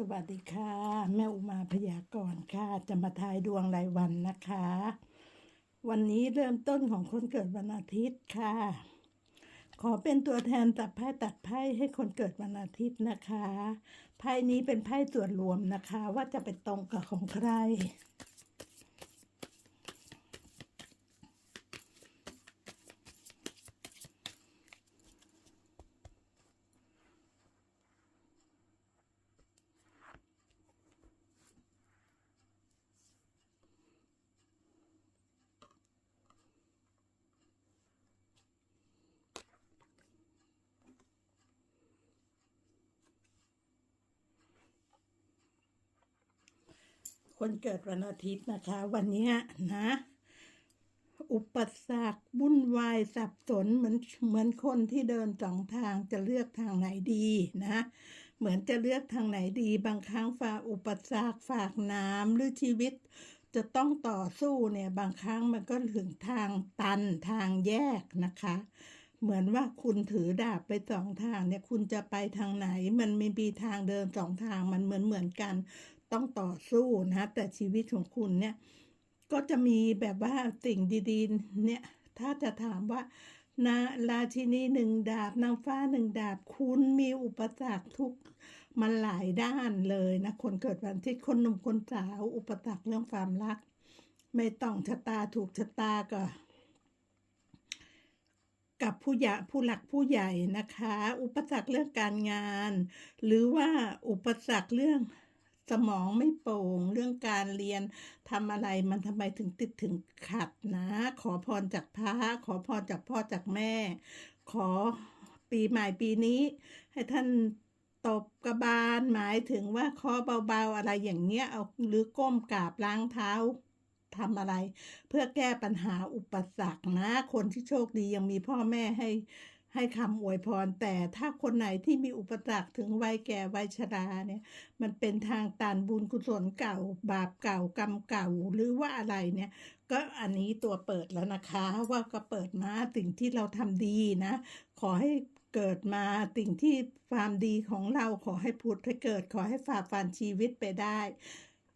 สวัสดีค่ะ แม่อุมาพยากรณ์ค่ะ จะมาทายดวงรายวันนะคะ วันนี้เริ่มต้นของคนเกิดวันอาทิตย์ค่ะ ขอเป็นตัวแทนตัดไพ่ตัดไพ่ให้คนเกิดวันอาทิตย์นะคะ ไพ่นี้เป็นไพ่ส่วนรวมนะคะ ว่าจะเป็นตรงกับของใคร คนเกิดวันอาทิตย์นะคะ วันนี้นะ อุปสรรควุ่นวายสับสนเหมือนเหมือนคนที่เดินสองทางจะเลือกทางไหนดีนะ เหมือนจะเลือกทางไหนดี บางครั้งฝ่าอุปสรรคฝากน้ำหรือชีวิตจะต้องต่อสู้เนี่ยบางครั้งมันก็ถึงทางตันทางแยกนะคะ เหมือนว่าคุณถือดาบไปสองทางเนี่ยคุณจะไปทางไหน มันไม่มีทางเดินสองทางมันเหมือนเหมือนกัน ต้องต่อสู้นะแต่ชีวิตของคุณเนี่ย ก็จะมีแบบว่าสิ่งดีๆ เนี่ย ถ้าจะถามว่านาราชินีหนึ่งดาบนางฟ้าหนึ่งดาบ คุณมีอุปสรรคทุกมันหลายด้านเลยนะ คนเกิดวันที่คนหนุ่มคนสาว อุปสรรคเรื่องความรัก ไม่ต้องชะตาถูกชะตาก็กับผู้ใหญ่ผู้หลักผู้ใหญ่นะคะ อุปสรรคเรื่องการงาน หรือว่าอุปสรรคเรื่อง สมองไม่โปร่ง เรื่องการเรียนทำอะไรมันทำไมถึงติดถึงขัดนะ ขอพรจากพระขอพรจากพ่อจากแม่ ขอปีใหม่ปีนี้ ให้ท่านตบกระบาลหมายถึงว่าขอเบาๆอะไรอย่างเงี้ยเอาหรือก้มกราบล้างเท้าทำอะไร เพื่อแก้ปัญหาอุปสรรคนะ คนที่โชคดียังมีพ่อแม่ให้ ให้คำอวยพร แต่ถ้าคนไหนที่มีอุปสรรคถึงวัยแก่วัยชราเนี่ย มันเป็นทางตานบุญกุศลเก่า บาปเก่ากรรมเก่าหรือว่าอะไรเนี่ย ก็อันนี้ตัวเปิดแล้วนะคะ ว่าก็เปิดมาสิ่งที่เราทำดีนะ ขอให้เกิดมาสิ่งที่ความดีของเราขอให้พุทธให้เกิด ขอให้ฝ่าฟันชีวิตไปได้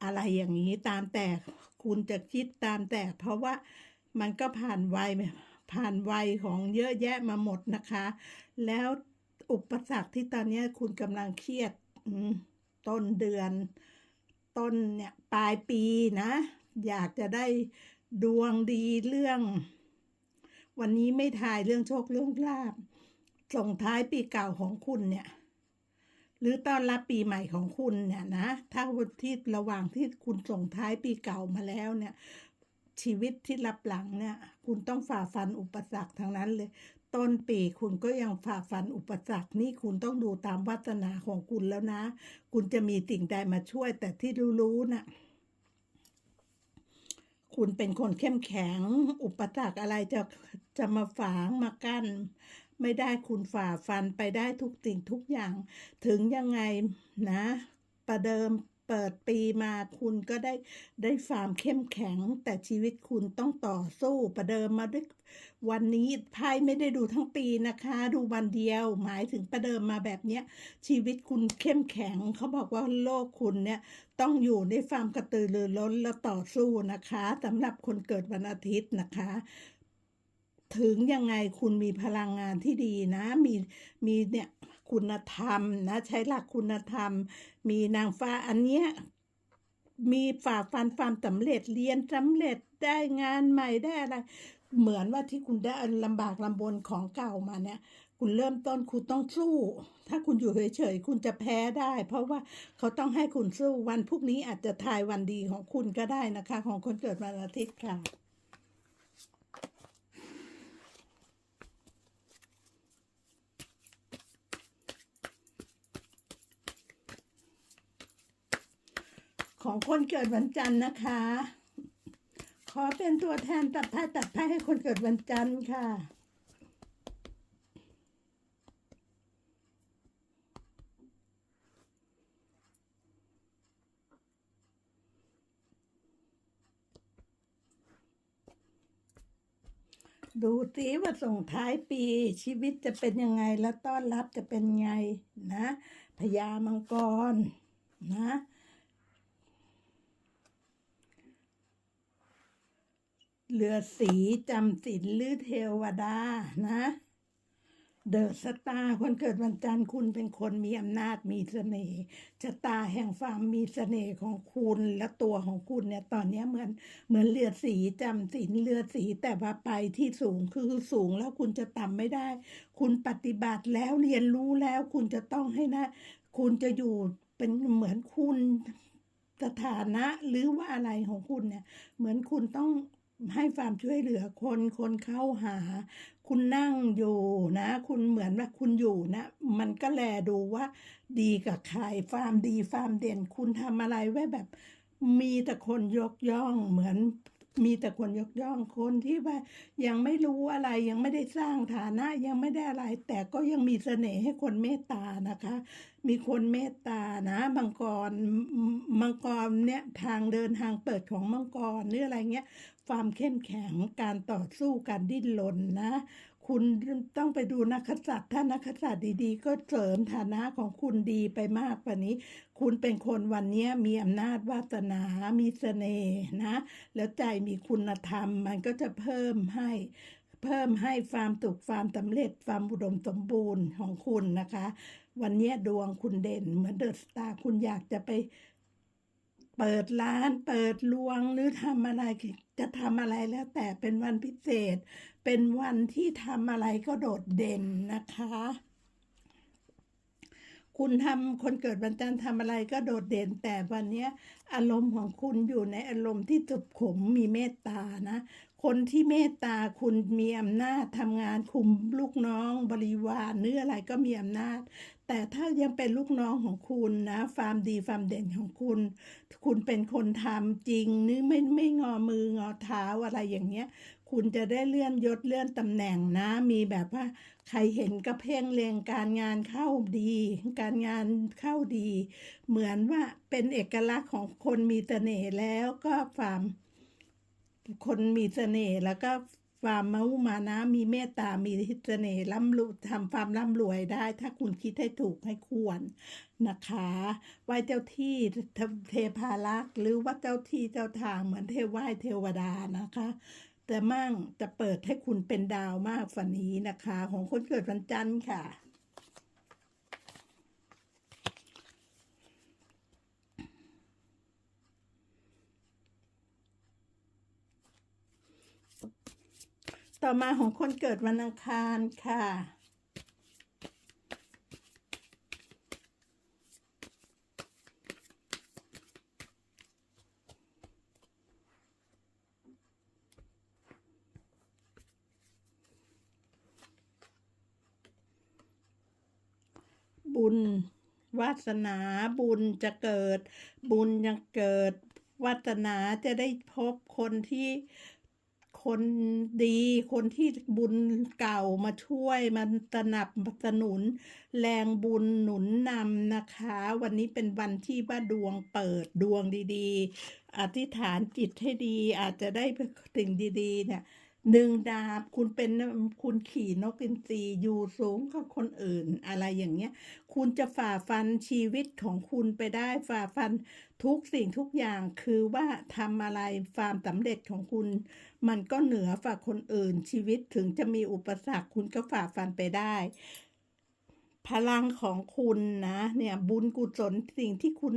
อะไรอย่างนี้ตามแต่คุณจะคิดตามแต่ เพราะว่ามันก็ผ่านวัย ผ่านวัยของเยอะแยะมาหมดนะคะ แล้วอุปสรรคที่ตอนนี้คุณกำลังเครียดต้นเดือน ต้นเนี่ยปลายปีนะ อยากจะได้ดวงดีเรื่อง วันนี้ไม่ทายเรื่องโชคเรื่องลาบส่งท้ายปีเก่าของคุณเนี่ย หรือตอนรับปีใหม่ของคุณเนี่ยนะถ้าวันที่ระหว่างที่คุณส่งท้ายปีเก่ามาแล้วเนี่ย ชีวิตที่รับหลังเนี่ย คุณต้องฝ่าฟันอุปสรรคทั้งนั้นเลย ต้นปีคุณก็ยังฝ่าฟันอุปสรรคนี่คุณต้องดูตามวาสนาของคุณแล้วนะ คุณจะมีสิ่งใดมาช่วย แต่ที่รู้ๆน่ะคุณเป็นคนเข้มแข็ง อุปสรรคอะไรจะจะมาฝางมากั้น ไม่ได้คุณฝ่าฟันไปได้ทุกสิ่งทุกอย่าง ถึงยังไงนะ ประเดิม เปิดปีมาคุณก็ได้ได้ความเข้มแข็ง แต่ชีวิตคุณต้องต่อสู้ประเดิมมาด้วยวันนี้ไพ่ไม่ได้ดูทั้งปีนะคะ ดูวันเดียว หมายถึงประเดิมมาแบบเนี้ย ชีวิตคุณเข้มแข็ง เขาบอกว่าโลกคุณเนี่ยต้องอยู่ในความกระตือรือร้นและต่อสู้นะคะสำหรับคนเกิดวันอาทิตย์นะคะถึงยังไงคุณมีพลังงานที่ดีนะ มีมีเนี่ย คุณธรรมนะ ใช้หลักคุณธรรม มีนางฟ้าอันเนี้ยมีฝ่าฟันความสำเร็จเรียนสำเร็จได้งานใหม่ได้อะไร เหมือนว่าที่คุณได้ลำบากลำบนของเก่ามาเนี่ย คุณเริ่มต้นคุณต้องสู้ ถ้าคุณอยู่เฉยๆคุณจะแพ้ได้ เพราะว่าเขาต้องให้คุณสู้วันพรุ่งนี้อาจจะทายวันดีของคุณก็ได้นะคะ ของคนเกิดวันอาทิตย์ค่ะ ของคนเกิดวันจันทร์นะคะ ขอเป็นตัวแทนตัดไพ่ตัดไพ่ให้คนเกิดวันจันทร์ค่ะดูสิว่าส่งท้ายปีชีวิตจะเป็นยังไงและต้อนรับจะเป็นไงนะพญามังกรนะ เรือสีจำศีลหรือเทวดานะเดอะสตาร์คนเกิดวันจันทร์คุณเป็นคนมีอำนาจมีเสน่ห์ชะตาแห่งความมีเสน่ห์ของคุณและตัวของคุณเนี่ยตอนนี้เหมือนเหมือนเรือสีจำศีลเรือสีแต่ว่าไปที่สูงคือสูงแล้วคุณจะต่ำไม่ได้ คุณปฏิบัติแล้วเรียนรู้แล้วคุณจะต้องให้นะ คุณจะอยู่เป็นเหมือนคุณสถานะหรือว่าอะไรของคุณเนี่ย เหมือนคุณต้อง ให้ความช่วยเหลือคนคนเข้าหา คุณนั่งอยู่นะ คุณเหมือนว่าคุณอยู่นะ มันก็แลดูว่า ดีกับใครฟาร์มดีฟาร์มเด่น คุณทำอะไรไว้แบบ มีแต่คนยกย่องเหมือน มีแต่คนยกย่องคนที่ว่ายังไม่รู้อะไรยังไม่ได้สร้างฐานะ ยังไม่ได้อะไร แต่ก็ยังมีเสน่ห์ให้คนเมตตานะคะ มีคนเมตตานะมังกรมังกรเนี่ยทางเดินทางเปิดของมังกรหรืออะไรเงี้ยความเข้มแข็งการต่อสู้การดิ้นรนนะ คุณต้องไปดูนักขสัตว์ถ้านักขสัตว์ดีๆ ก็เสริมฐานะของคุณดีไปมากกว่านี้ คุณเป็นคนวันนี้มีอำนาจวาสนา มีเสน่ห์นะ แล้วใจมีคุณธรรม มันก็จะเพิ่มให้เพิ่มให้ความสุขความสำเร็จความอุดมสมบูรณ์ของคุณนะคะ วันนี้ดวงคุณเด่นเหมือนเดอะสตาร์คุณอยากจะไป เปิดร้านเปิดลวงหรือทำอะไรจะทำอะไรแล้ว แต่เป็นวันพิเศษ เป็นวันที่ทำอะไรก็โดดเด่นนะคะ คุณทำคนเกิดวันจันทร์ทำอะไรก็โดดเด่น แต่วันนี้อารมณ์ของคุณอยู่ในอารมณ์ที่สุขมมีเมตตานะ คนที่เมตตาคุณมีอำนาจทำงานคุมลูกน้องบริวารหรืออะไรก็มีอำนาจ แต่ถ้ายังเป็นลูกน้องของคุณนะความดีความเด่นของคุณ คุณเป็นคนทำจริงนึไม่ไม่งอมืองอเท้าอะไรอย่างเงี้ย คุณจะได้เลื่อนยศเลื่อนตำแหน่งนะ มีแบบว่า ใครเห็นก็เพ่งเลงการงานเข้าดี การงานเข้าดี เหมือนว่าเป็นเอกลักษณ์ของคนมีเสน่ห์แล้วก็ความ คนมีเสน่ห์แล้วก็ความมุมานะ มีเมตตา มีเสน่ห์ร่ำรวยทำความร่ำรวยได้ ถ้าคุณคิดให้ถูกให้ควรนะคะ ไหว้เจ้าที่เทพารักษ์หรือว่าเจ้าที่เจ้าทางเหมือนเทวไหว้เทวดานะคะ แต่มั่งจะเปิดให้คุณเป็นดาวมากฝันนี้นะคะ ของคนเกิดวันจันทร์ค่ะ ต่อมาของคนเกิดวันอังคารค่ะ บุญ วาสนาบุญจะเกิด บุญยังเกิด วาสนาจะได้พบคนที่ คนดีคนที่บุญเก่ามาช่วยมันสนับสนุน แรงบุญหนุนนำนะคะ วันนี้เป็นวันที่ว่าดวงเปิดดวงดีๆ อธิษฐานจิตให้ดีอาจจะได้สิ่งดีๆ เนี่ยหนึ่งดาบคุณเป็นคุณขี่นกอินทรีอยู่สูงกว่าคนอื่น อะไรอย่างเงี้ย คุณจะฝ่าฟันชีวิตของคุณไปได้ฝ่าฟันทุกสิ่งทุกอย่างคือว่าทำอะไรความสำเร็จของคุณ มันก็เหนือฝ่าคนอื่น ชีวิตถึงจะมีอุปสรรคคุณก็ฝ่าฟันไปได้ พลังของคุณนะ เนี่ยบุญกุศลสิ่งที่คุณ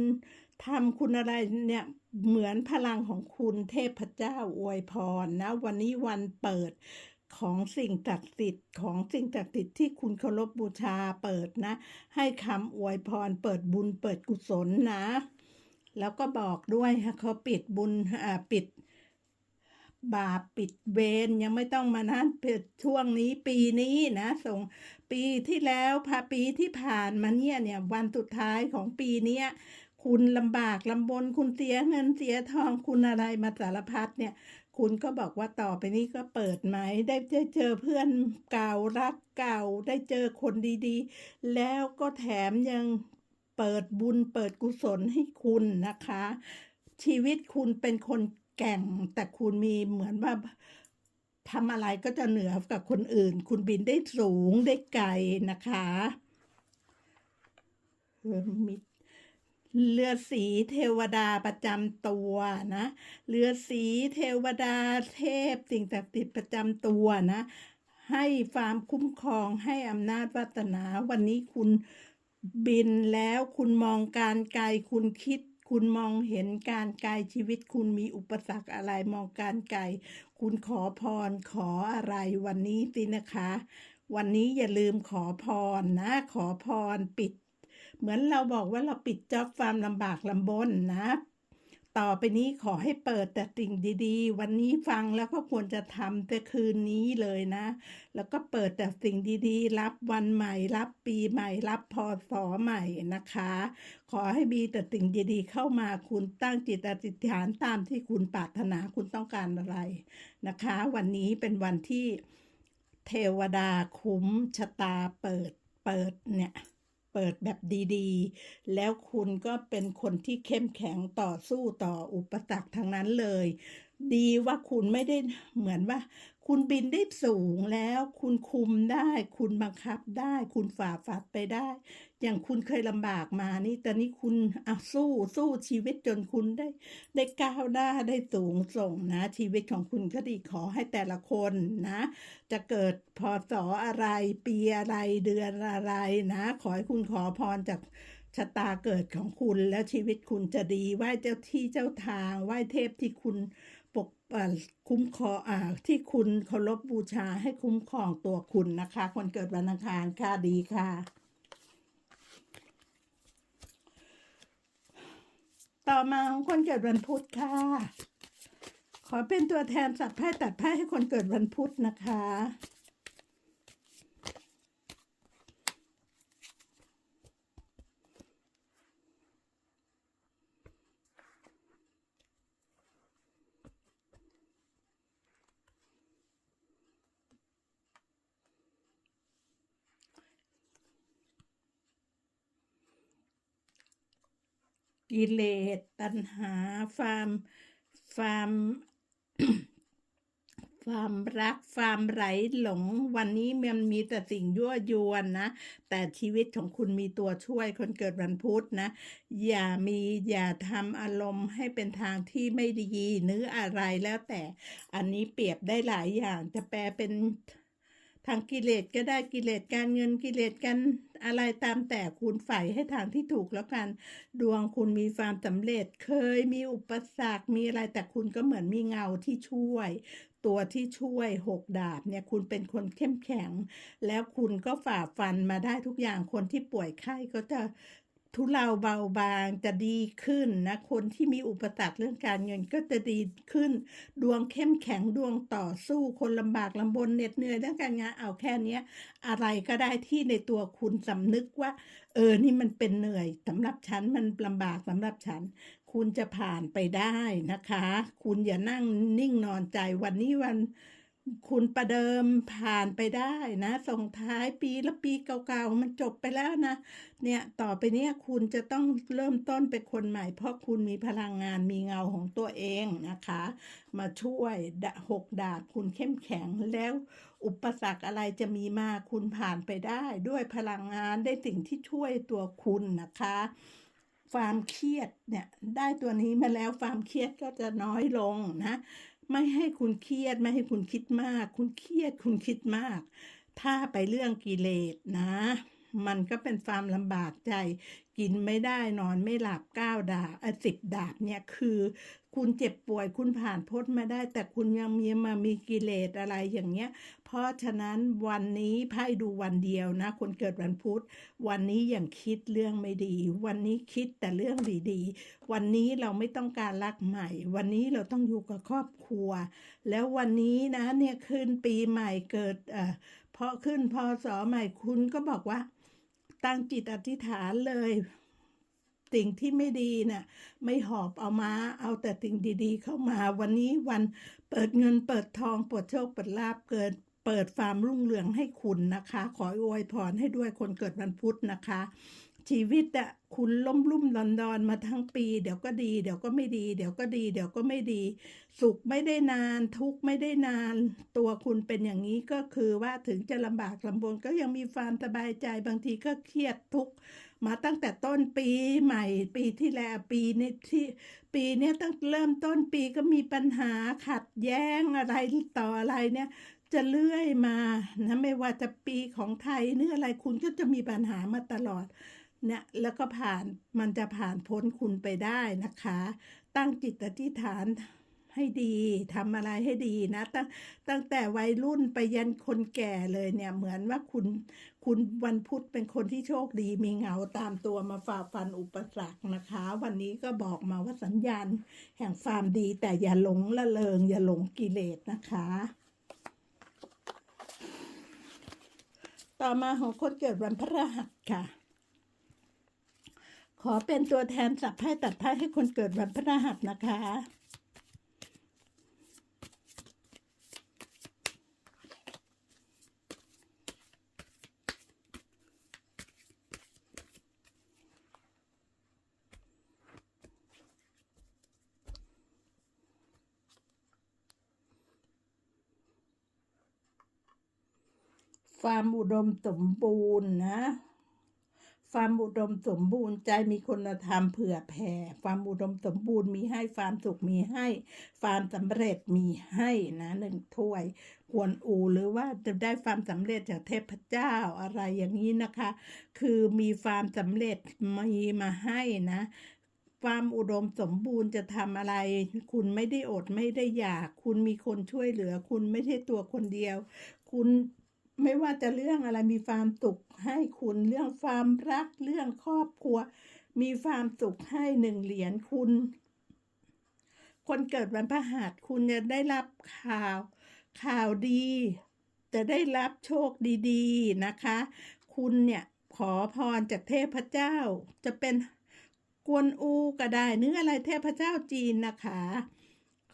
ทำคุณอะไรเนี่ยเหมือนพลังของคุณเทพเจ้าอวยพรนะ วันนี้วันเปิดของสิ่งศักดิ์สิทธิ์ของสิ่งศักดิ์สิทธิ์ที่คุณเคารพบูชาเปิดนะ ให้คำอวยพรเปิดบุญเปิดกุศลนะ แล้วก็บอกด้วยค่ะเขาปิดบุญปิด บาปปิดเวรยังไม่ต้องมานั่นเปิดช่วงนี้ปีนี้นะส่งปีที่แล้วพาปีที่ผ่านมาเนี่ยเนี่ยวันสุดท้ายของปีเนี้ยคุณลำบากลำบนคุณเสียเงินเสียทองคุณอะไรมาสารพัดเนี่ย คุณก็บอกว่าต่อไปนี้ก็เปิดไหมได้เจอเจอเพื่อนเก่ารักเก่าได้เจอคนดีๆ แล้วก็แถมยังเปิดบุญเปิดกุศลให้คุณนะคะ ชีวิตคุณเป็นคน แก่งแต่คุณมีเหมือนว่าทำอะไรก็จะเหนือกับคนอื่น คุณบินได้สูงได้ไกลนะคะเออมิเรือสีเทวดาประจำตัวนะเรือสีเทวดาเทพสิ่งศักดิ์สิทธิ์ประจำตัวนะ ให้ความคุ้มครองให้อำนาจวัฒนา วันนี้คุณบินแล้วคุณมองการไกลคุณคิด คุณมองเห็นการไกลชีวิตคุณมีอุปสรรคอะไรมองการไกลคุณขอพรขออะไรวันนี้สินะคะ วันนี้อย่าลืมขอพรนะ ขอพรปิด เหมือนเราบอกว่าเราปิดจ็อบความลำบากลำบนนะ ต่อไปนี้ขอให้เปิดแต่สิ่งดีๆ วันนี้ฟังแล้วก็ควรจะทำแต่คืนนี้เลยนะ แล้วก็เปิดแต่สิ่งดีๆ รับวันใหม่ รับปีใหม่ รับพศใหม่นะคะ ขอให้มีแต่สิ่งดีๆ เข้ามาคุณตั้งจิตอธิษฐานตามที่คุณปรารถนาคุณต้องการอะไรนะคะ วันนี้เป็นวันที่เทวดาคุ้มชะตาเปิดเปิดเนี่ย เปิดแบบดีๆ แล้วคุณก็เป็นคนที่เข้มแข็งต่อสู้ต่ออุปสรรคทั้งนั้นเลย ดีว่าคุณไม่ได้เหมือนว่า คุณบินได้สูงแล้ว คุณคุมได้ คุณบังคับได้ คุณฝ่าฟัดไปได้อย่างคุณเคยลำบากมานี่ตอนนี้คุณเอาสู้สู้ชีวิตจนคุณได้ ได้ก้าวหน้าได้สูงส่งนะ ชีวิตของคุณก็ดีขอให้แต่ละคนนะ จะเกิดพศอะไรปีอะไรเดือนอะไรนะ ขอให้คุณขอพรจากชะตาเกิดของคุณแล้วชีวิตคุณจะดีไหว้เจ้าที่เจ้าทางไหว้เทพที่คุณปกเอ่อคุ้มครองอ่าที่คุณเคารพบูชาให้คุ้มครองตัวคุณนะคะ คนเกิดวันอังคารค่ะดีค่ะ ต่อมาของคนเกิดวันพุธค่ะ ขอเป็นตัวแทนสับไพ่ตัดไพ่ให้คนเกิดวันพุธนะคะ กิเลสตัณหาความความความรักความไหลหลง วันนี้มันมีแต่สิ่งยั่วยวนนะ แต่ชีวิตของคุณมีตัวช่วยคนเกิดวันพุธนะ อย่ามีอย่าทำอารมณ์ให้เป็นทางที่ไม่ดี หรืออะไรแล้วแต่ อันนี้เปรียบได้หลายอย่างจะแปลเป็น ทางกิเลสก็ได้กิเลสการเงินกิเลสกันอะไรตามแต่คุณใฝ่ให้ทางที่ถูกแล้วกัน ดวงคุณมีความสำเร็จเคยมีอุปสรรคมีอะไรแต่คุณก็เหมือนมีเงาที่ช่วย ตัวที่ช่วยหกดาบเนี่ยคุณเป็นคนเข้มแข็ง แล้วคุณก็ฝ่าฟันมาได้ทุกอย่างคนที่ป่วยไข้ก็จะ ทุเลาเบาบางจะดีขึ้นนะ คนที่มีอุปสรรคเรื่องการเงินก็จะดีขึ้น ดวงเข้มแข็งดวงต่อสู้คนลำบากลำบนเหน็ดเหนื่อยเรื่องการงานเอาแค่นี้อะไรก็ได้ที่ในตัวคุณสำนึกว่า เออนี่มันเป็นเหนื่อยสำหรับฉันมันลำบากสำหรับฉัน คุณจะผ่านไปได้นะคะ คุณอย่านั่งนิ่งนอนใจวันนี้วัน คุณประเดิมผ่านไปได้นะ ส่งท้ายปีละปีเก่าๆ มันจบไปแล้วนะ เนี่ยต่อไปเนี้ยคุณจะต้องเริ่มต้นเป็นคนใหม่ เพราะคุณมีพลังงานมีเงาของตัวเองนะคะ มาช่วยดะหกดาบคุณเข้มแข็งแล้วอุปสรรคอะไรจะมีมาคุณผ่านไปได้ ด้วยพลังงานได้สิ่งที่ช่วยตัวคุณนะคะความเครียดเนี่ยได้ตัวนี้มาแล้วความเครียดก็จะน้อยลงนะ ไม่ให้คุณเครียดไม่ให้คุณคิดมาก คุณเครียดคุณคิดมาก ถ้าไปเรื่องกิเลสนะ มันก็เป็นความลำบากใจ กินไม่ได้นอนไม่หลับเก้าดาบสิบดาบเนี่ยคือ คุณเจ็บป่วยคุณผ่านพ้นมาได้ แต่คุณยังมีมามีกิเลสอะไรอย่างเงี้ย เพราะฉะนั้นวันนี้ไพ่ดูวันเดียวนะ คนเกิดวันพุธ วันนี้อย่างคิดเรื่องไม่ดี วันนี้คิดแต่เรื่องดีๆ วันนี้เราไม่ต้องการรักใหม่ วันนี้เราต้องอยู่กับครอบครัว แล้ววันนี้นะเนี่ยขึ้นปีใหม่เกิดเอ่อพอขึ้นพศใหม่คุณก็บอกว่า ตั้งจิตอธิษฐานเลย สิ่งที่ไม่ดีน่ะไม่หอบเอามาเอาแต่สิ่งดี ๆ เข้ามาวันนี้วันเปิดเงินเปิดทองเปิดโชคเปิดลาบเกิดเปิดฟาร์มรุ่งเรืองให้คุณนะคะ ขออวยพรให้ด้วยคนเกิดวันพุธนะคะ ชีวิตอะคุณล้มลุ่มดอนดอนมาทั้งปี เดี๋ยวก็ดี เดี๋ยวก็ไม่ดี เดี๋ยวก็ดี เดี๋ยวก็ไม่ดี สุขไม่ได้นาน ทุกข์ไม่ได้นาน ตัวคุณเป็นอย่างนี้ก็คือว่าถึงจะลำบากลำบนก็ยังมีความสบายใจบางทีก็เครียดทุกข์มาตั้งแต่ต้นปีใหม่ ปีที่แล้วปีนี้ที่ปีนี้ตั้งเริ่มต้นปีก็มีปัญหาขัดแย้งอะไรต่ออะไรเนี่ยจะเลื่อยมานะไม่ว่าจะปีของไทยหรืออะไรคุณก็จะมีปัญหามาตลอด เนี่ยแล้วก็ผ่านมันจะผ่านพ้นคุณไปได้นะคะ ตั้งจิตอธิษฐานให้ดีทำอะไรให้ดีนะ ตั้งตั้งแต่วัยรุ่นไปยันคนแก่เลยเนี่ย เหมือนว่าคุณคุณวันพุธเป็นคนที่โชคดี มีเงาตามตัวมาฝ่าฟันอุปสรรคนะคะ วันนี้ก็บอกมาว่าสัญญาณแห่งความดี แต่อย่าหลงละเลง อย่าหลงกิเลสนะคะ ต่อมาของคนเกิดวันพฤหัสค่ะ ขอเป็นตัวแทนสับไพ่ตัดไพ่ให้คนเกิดวันพฤหัสนะคะ ความอุดมสมบูรณ์นะ ความอุดมสมบูรณ์ใจมีคุณธรรมเผื่อแผ่ความอุดมสมบูรณ์มีให้ความสุขมีให้ความสำเร็จมีให้นะหนึ่งถ้วยกวนอูหรือว่าจะได้ความสำเร็จจากเทพเจ้าอะไรอย่างนี้นะคะ คือมีความสำเร็จมีมาให้นะความอุดมสมบูรณ์จะทำอะไร คุณไม่ได้อดไม่ได้อยาก คุณมีคนช่วยเหลือ คุณไม่ใช่ตัวคนเดียว คุณ ไม่ว่าจะเรื่องอะไรมีความสุขให้คุณเรื่องความรักเรื่องครอบครัว มีความสุขให้หนึ่งเหรียญคุณ คนเกิดวันพฤหัสคุณจะได้รับข่าว ข่าวดี จะได้รับโชคดีๆนะคะ คุณเนี่ยขอพรจากเทพเจ้า จะเป็นกวนอูก็ได้เนื้ออะไรเทพเจ้าจีนนะคะ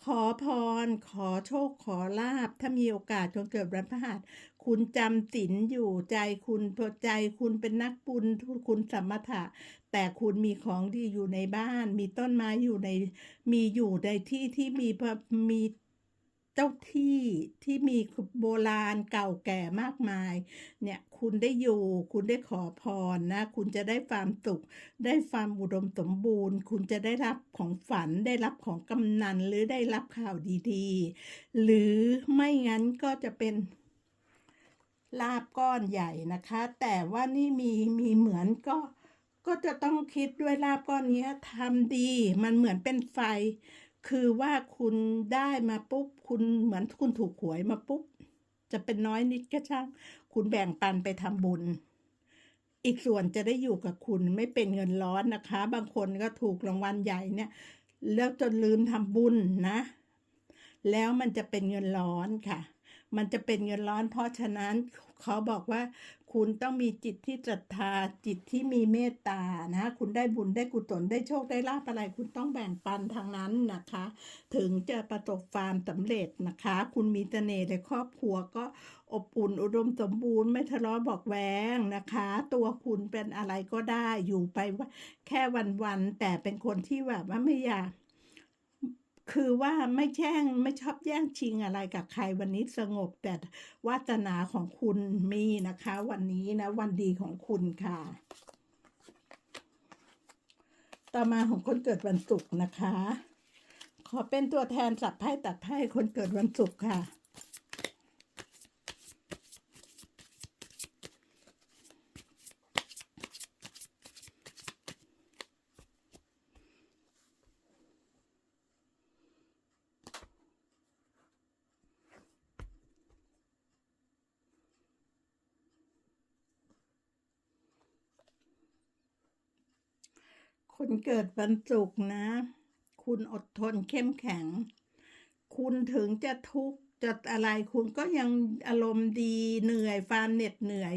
ขอพร ขอโชค ขอลาบ ถ้ามีโอกาสจงเกิดวันพฤหัส คุณจำศีลอยู่ใจคุณพอใจคุณเป็นนักบุญคุณสมถะ แต่คุณมีของดีอยู่ในบ้าน มีต้นไม้อยู่ในมีอยู่ในที่ที่มีมีเจ้าที่ที่มีโบราณเก่าแก่มากมาย เนี่ยคุณได้อยู่ คุณได้ขอพรนะ คุณจะได้ความสุข ได้ความอุดมสมบูรณ์ คุณจะได้รับของฝันได้รับของกำนันหรือได้รับข่าวดีๆ หรือไม่งั้นก็จะเป็น ลาบก้อนใหญ่นะคะ แต่ว่านี่มีมีเหมือนก็ก็จะต้องคิดด้วยลาบก้อนนี้ทำดี มันเหมือนเป็นไฟ คือว่าคุณได้มาปุ๊บ คุณเหมือนคุณถูกหวยมาปุ๊บ จะเป็นน้อยนิดก็ช่าง คุณแบ่งปันไปทำบุญ อีกส่วนจะได้อยู่กับคุณไม่เป็นเงินร้อนนะคะ บางคนก็ถูกรางวัลใหญ่เนี่ย แล้วจนลืมทำบุญนะ แล้วมันจะเป็นเงินร้อนค่ะ มันจะเป็นเงินร้อน เพราะฉะนั้นเขาบอกว่า คุณต้องมีจิตที่ศรัทธาจิตที่มีเมตตานะคุณได้บุญได้กุศลได้โชคได้ลาภอะไร คุณต้องแบ่งปันทางนั้นนะคะ ถึงจะประสบความสำเร็จนะคะ คุณมีเสน่ห์ในครอบครัวก็อบอุ่นอุดมสมบูรณ์ไม่ทะเลาะบอกแวงนะคะ ตัวคุณเป็นอะไรก็ได้อยู่ไปแค่วันๆแต่เป็นคนที่แบบว่าไม่อยาก คือว่าไม่แช่งไม่ชอบแย่งชิงอะไรกับใครวันนี้สงบ แต่วาสนาของคุณมีนะคะ วันนี้นะ วันดีของคุณค่ะ ต่อมาของคนเกิดวันศุกร์นะคะ ขอเป็นตัวแทนสับไพ่ตัดไพ่คนเกิดวันศุกร์ค่ะ คนเกิดวันศุกร์นะ คุณอดทนเข้มแข็ง คุณถึงจะทุกข์จะอะไรคุณก็ยังอารมณ์ดีเหนื่อยความเหน็ดเหนื่อย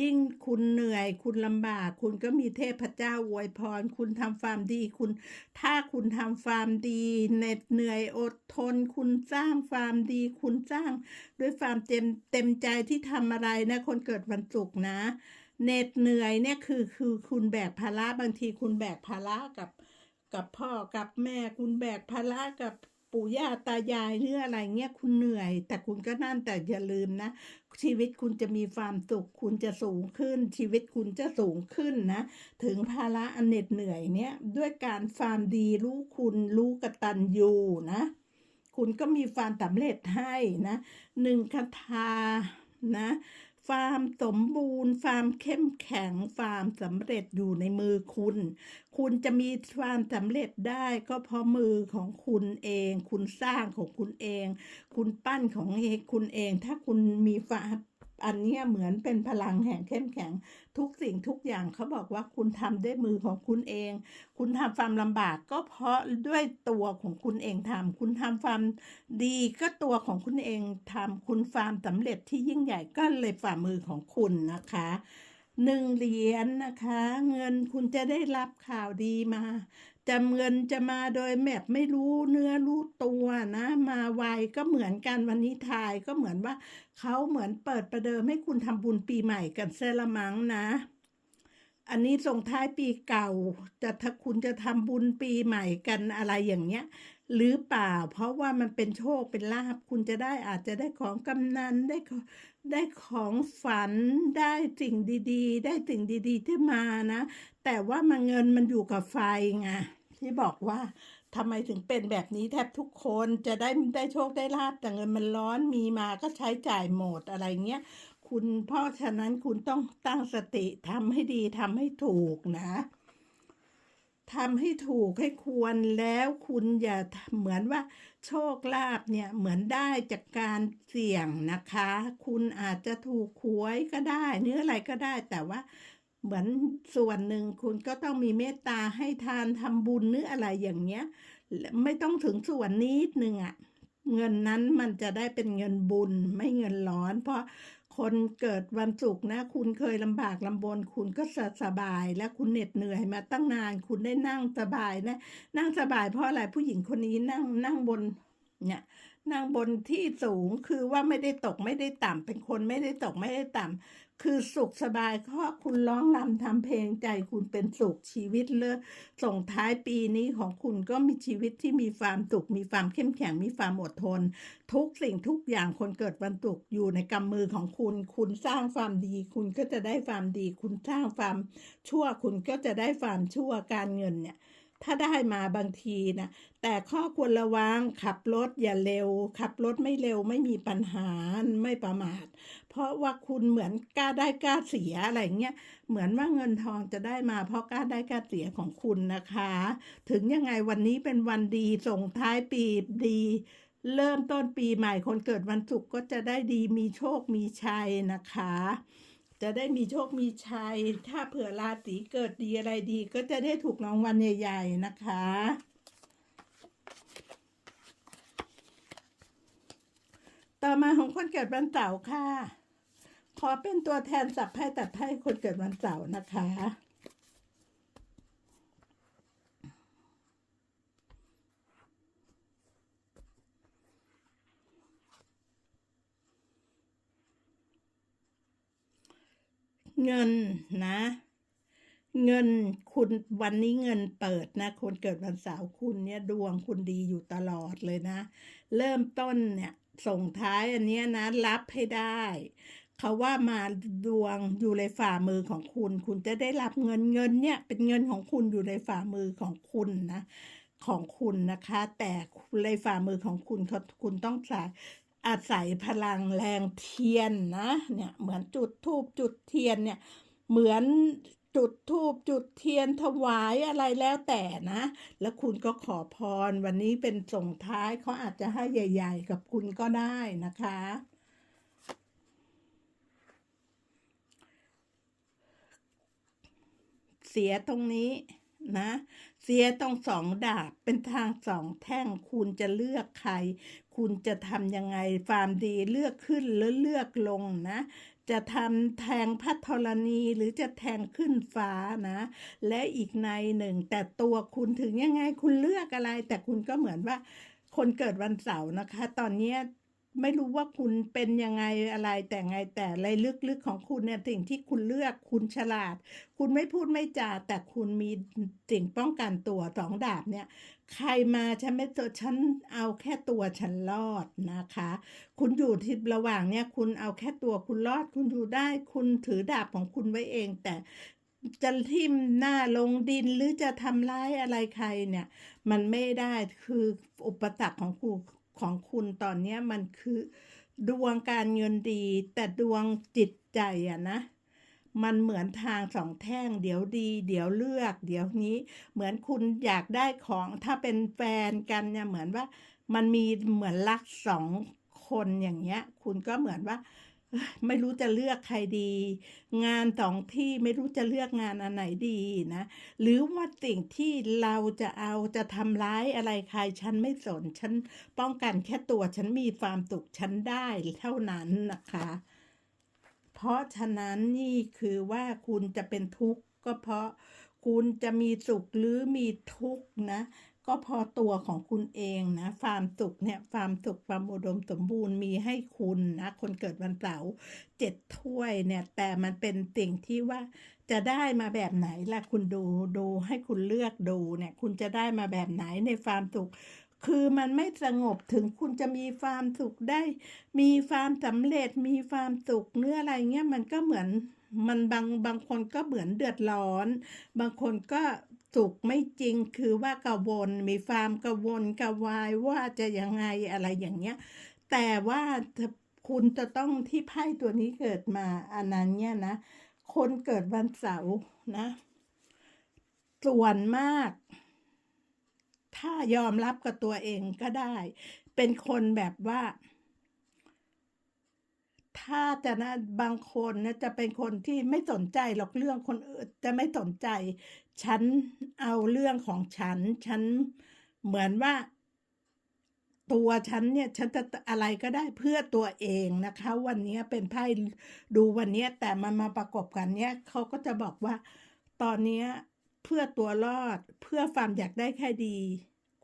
ยิ่งคุณเหนื่อย คุณลำบาก คุณก็มีเทพเจ้าอวยพร คุณทำความดีคุณ ถ้าคุณทำความดีเหน็ดเหนื่อยอดทน คุณสร้างความดี คุณสร้างด้วยความเต็มเต็มใจที่ทำอะไรนะ คนเกิดวันศุกร์นะ เหน็ดเหนื่อยเนี่ยคือคือคุณแบกภาระบางทีคุณแบกภาระกับ กับพ่อกับแม่คุณแบกภาระกับปู่ย่าตายายหรืออะไรเงี้ยคุณเหนื่อย แต่คุณก็นั่นแต่อย่าลืมนะ ชีวิตคุณจะมีความสุข คุณจะสูงขึ้น ชีวิตคุณจะสูงขึ้นนะ ถึงภาระอันเหน็ดเหนื่อยเนี่ยด้วยการความดีรู้คุณรู้กตัญญูนะ คุณก็มีความสำเร็จให้นะหนึ่งคาถานะ ความสมบูรณ์ความเข้มแข็งความสำเร็จอยู่ในมือคุณ คุณจะมีความสำเร็จได้ก็เพราะมือของคุณเอง คุณสร้างของคุณเอง คุณปั้นของเองคุณเอง ถ้าคุณมีความ อันนี้เหมือนเป็นพลังแห่งเข้มแข็ง ทุกสิ่งทุกอย่างเขาบอกว่าคุณทำด้วยมือของคุณเอง คุณทำความลำบากก็เพราะด้วยตัวของคุณเองทำคุณทำความดีก็ตัวของคุณเองทำคุณความสำเร็จที่ยิ่งใหญ่ก็เลยฝ่ามือของคุณนะคะหนึ่งเหรียญนะคะ เงินคุณจะได้รับข่าวดีมา จะเงินจะมาโดยแบบไม่รู้เนื้อรู้ตัวนะ มาไวก็เหมือนกันวันนี้ทายก็เหมือนว่าเขาเหมือนเปิดประเดิมให้คุณทำบุญปีใหม่กันเซละมังนะ อันนี้ส่งท้ายปีเก่า จะถ้าคุณจะทำบุญปีใหม่กันอะไรอย่างเงี้ย หรือเปล่า เพราะว่ามันเป็นโชคเป็นลาภคุณจะได้อาจจะได้ของกำนันได้ได้ของฝันได้สิ่งดีๆ ได้สิ่งดีๆที่มานะ แต่ว่ามันเงินมันอยู่กับไฟไง ที่บอกว่าทำไมถึงเป็นแบบนี้แทบทุกคนจะได้ได้โชคได้ลาบแต่เงินมันร้อนมีมาก็ใช้จ่ายหมดอะไรเงี้ยคุณเพราะฉะนั้นคุณต้องตั้งสติทำให้ดีทำให้ถูกนะทำให้ถูกให้ควรแล้วคุณอย่าเหมือนว่าโชคลาภเนี่ยเหมือนได้จากการเสี่ยงนะคะ คุณอาจจะถูกหวยก็ได้เนื้ออะไรก็ได้แต่ว่า เหมือนส่วนหนึ่งคุณก็ต้องมีเมตตาให้ทานทำบุญหรืออะไรอย่างเงี้ย ไม่ต้องถึงส่วนนิดนึงอะ่ะเงินนั้นมันจะได้เป็นเงินบุญไม่เงินร้อน เพราะคนเกิดวันศุกร์นะ คุณเคยลำบากลำบน คุณก็สสบาย และคุณเหน็ดเหนื่อยมาตั้งนาน คุณได้นั่งสบายนะ นั่งสบายเพราะอะไรผู้หญิงคนนี้นั่งนั่งบนเนี่ยนั่งบนที่สูงคือว่าไม่ได้ตกไม่ได้ต่ำเป็นคนไม่ได้ตกไม่ได้ต่ำ คือสุขสบายเพราะคุณร้องรำทำเพลงใจคุณเป็นสุขชีวิตเลยส่งท้ายปีนี้ของคุณก็มีชีวิตที่มีความสุขมีความเข้มแข็งมีความอดทน ทุกสิ่งทุกอย่างคนเกิดวันศุกร์อยู่ในกำมือของคุณ คุณสร้างความดี คุณก็จะได้ความดี คุณสร้างความชั่ว คุณก็จะได้ความชั่วการเงินเนี่ย ถ้าได้มาบางทีนะแต่ข้อควรระวังขับรถอย่าเร็ว ขับรถไม่เร็วไม่มีปัญหาไม่ประมาท เพราะว่าคุณเหมือนกล้าได้กล้าเสียอะไรเงี้ยเหมือนว่าเงินทองจะได้มา เพราะกล้าได้กล้าเสียของคุณนะคะ ถึงยังไงวันนี้เป็นวันดีส่งท้ายปีดีเริ่มต้นปีใหม่คนเกิดวันศุกร์ก็จะได้ดีมีโชคมีชัยนะคะ จะได้มีโชคมีชัย ถ้าเผื่อราศีเกิดดีอะไรดี ก็จะได้ถูกรางวัลใหญ่ ๆ นะคะ ต่อมาของคนเกิดวันเสาร์ค่ะ ขอเป็นตัวแทนสับไพ่ตัดไพ่คนเกิดวันเสาร์นะคะ เงินนะ เงินคุณวันนี้เงินเปิดนะ คนเกิดวันเสาร์คุณเนี่ยดวงคุณดีอยู่ตลอดเลยนะ เริ่มต้นเนี่ยส่งท้ายอันเนี้ยนะ รับให้ได้เขาว่ามาดวงอยู่ในฝ่ามือของคุณ คุณจะได้รับเงินเงินเนี่ย เป็นเงินของคุณอยู่ในฝ่ามือของคุณนะ ของคุณนะคะ แต่ในฝ่ามือของคุณเขาคุณต้องใส่ อาศัยพลังแรงเทียนนะเนี่ยเหมือนจุดทูบจุดเทียนเนี่ยเหมือนจุดทูบจุดเทียนถวายอะไรแล้วแต่นะ แล้วคุณก็ขอพรวันนี้เป็นส่งท้ายเขาอาจจะให้ใหญ่ ๆ กับคุณก็ได้นะคะ เสียตรงนี้นะ เสียตรงสองดาบเป็นทางสองแท่ง คุณจะเลือกใคร คุณจะทำยังไงความดีเลือกขึ้นหรือเลือกลงนะ จะทำแทงพัทรณีหรือจะแทงขึ้นฟ้านะ และอีกในหนึ่ง แต่ตัวคุณถึงยังไงคุณเลือกอะไร แต่คุณก็เหมือนว่าคนเกิดวันเสาร์นะคะ ตอนเนี้ย ไม่รู้ว่าคุณเป็นยังไงอะไรแต่ไงแต่อะไรลึกๆของคุณเนี่ยสิ่งที่คุณเลือกคุณฉลาด คุณไม่พูดไม่จาแต่คุณมีสิ่งป้องกันตัวสองดาบเนี่ยใครมาฉันไม่ตัวฉันเอาแค่ตัวฉันรอดนะคะ คุณอยู่ที่ระหว่างเนี่ยคุณเอาแค่ตัวคุณรอด คุณอยู่ได้คุณถือดาบของคุณไว้เอง แต่จะทิ่มหน้าลงดินหรือจะทำร้ายอะไรใครเนี่ย มันไม่ได้คืออุปสรรคของคุณ ของคุณตอนนี้มันคือ ดวงการเงินดี แต่ดวงจิตใจอะนะ มันเหมือนทางสองแท่ง เดี๋ยวดี เดี๋ยวเลือก เดี๋ยวนี้ เหมือนคุณอยากได้ของถ้าเป็นแฟนกันเนี่ยเหมือนว่า มันมีเหมือนรักสองคนอย่างเงี้ย คุณก็เหมือนว่า ไม่รู้จะเลือกใครดี งานสองที่ไม่รู้จะเลือกงานอันไหนดีนะ หรือว่าสิ่งที่เราจะเอาจะทำร้ายอะไรใครฉันไม่สน ฉันป้องกันแค่ตัวฉันมีความสุขฉันได้เท่านั้นนะคะ เพราะฉะนั้นนี่คือว่าคุณจะเป็นทุกข์ก็เพราะคุณจะมีสุขหรือมีทุกข์นะ ก็พอตัวของคุณเองนะความสุขเนี่ยความสุขความอุดมสมบูรณ์มีให้คุณนะคนเกิดวันเสาร์เจ็ดถ้วยเนี่ย แต่มันเป็นสิ่งที่ว่าจะได้มาแบบไหนล่ะคุณดูดูให้คุณเลือกดูเนี่ย คุณจะได้มาแบบไหนในความสุขคือมันไม่สงบถึงคุณจะมีความสุขได้ มีความสำเร็จมีความสุขเนื้ออะไรเงี้ยมันก็เหมือนมันบางบางคนก็เหมือนเดือดร้อน บางคนก็ สุขไม่จริงคือว่ากังวลมีความกังวลกระวายว่าจะยังไงอะไรอย่างเงี้ย แต่ว่าถ้าคุณจะต้องที่ไพ่ตัวนี้เกิดมาอันนั้นเนี่ยนะ คนเกิดวันเสาร์นะ ส่วนมาก ถ้ายอมรับกับตัวเองก็ได้ เป็นคนแบบว่า ถ้าจะนะบางคนนะจะเป็นคนที่ไม่สนใจหรอกเรื่องคนอื่นจะไม่สนใจ ฉันเอาเรื่องของฉัน ฉันเหมือนว่า ตัวฉันเนี่ย ฉันจะอะไรก็ได้เพื่อตัวเองนะคะ วันนี้เป็นไพ่ดูวันนี้แต่มันมาประกบกันเนี่ยเขาก็จะบอกว่า ตอนนี้เพื่อตัวรอดเพื่อความอยากได้แค่ดี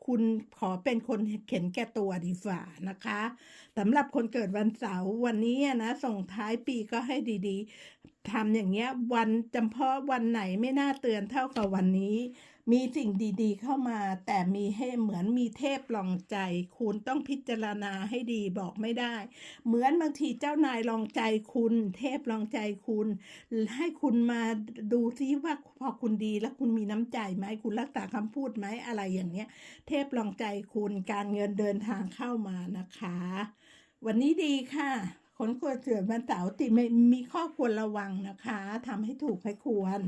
คุณขอเป็นคนเข็นแก่ตัวดีฝ่านะคะสำหรับคนเกิดวันเสาร์วันนี้นะส่งท้ายปีก็ให้ดีๆทำอย่างเงี้ยวันจำเพาะวันไหนไม่น่าเตือนเท่ากับวันนี้ มีสิ่งดีๆเข้ามา แต่มีให้เหมือนมีเทพลองใจ คุณต้องพิจารณาให้ดีบอกไม่ได้ เหมือนบางทีเจ้านายลองใจคุณ เทพลองใจคุณ ให้คุณมาดูซิว่าพอคุณดีแล้วคุณมีน้ำใจไหมคุณรักษาคำพูดไหมอะไรอย่างเนี้ย เทพลองใจคุณการเงินเดินทางเข้ามานะคะ วันนี้ดีค่ะคนควรเสือวันเสาร์ติไม่มีข้อควรระวังนะคะทำให้ถูกให้ควร